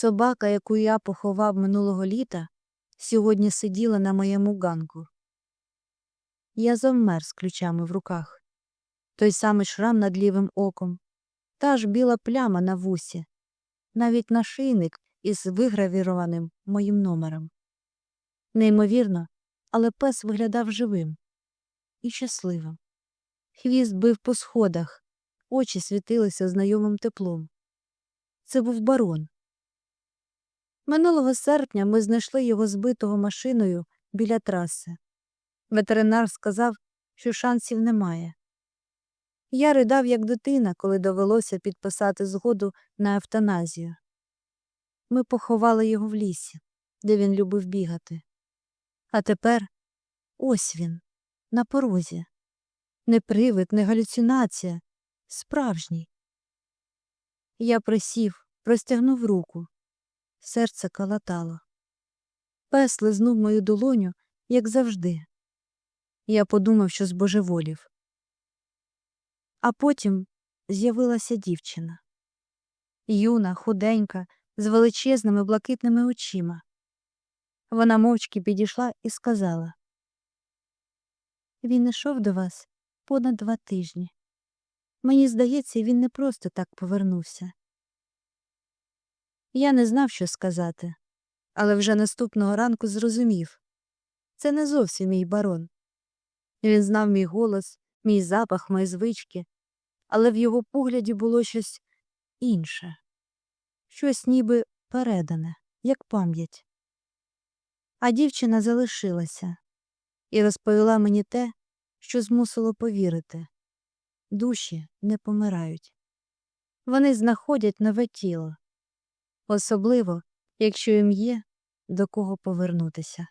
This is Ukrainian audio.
Собака, яку я поховав минулого літа, сьогодні сиділа на моєму ганку. Я завмер з ключами в руках. Той самий шрам над лівим оком, та ж біла пляма на вусі, навіть нашийник із вигравірованим моїм номером. Неймовірно, але пес виглядав живим і щасливим. Хвіст бив по сходах, очі світилися знайомим теплом. Це був барон. Минулого серпня ми знайшли його збитого машиною біля траси. Ветеринар сказав, що шансів немає. Я ридав як дитина, коли довелося підписати згоду на евтаназію. Ми поховали його в лісі, де він любив бігати. А тепер ось він, на порозі. Не привид, не галюцинація, справжній. Я присів, простягнув руку. Серце калатало. Пес лизнув мою долоню, як завжди. Я подумав, що збожеволів. А потім з'явилася дівчина. Юна, худенька, з величезними блакитними очима. Вона мовчки підійшла і сказала Він ішов до вас понад два тижні. Мені здається, він не просто так повернувся. Я не знав, що сказати, але вже наступного ранку зрозумів це не зовсім мій барон. Він знав мій голос, мій запах, мої звички, але в його погляді було щось інше, щось ніби передане, як пам'ять. А дівчина залишилася і розповіла мені те, що змусило повірити душі не помирають. Вони знаходять нове тіло, особливо, якщо їм є до кого повернутися.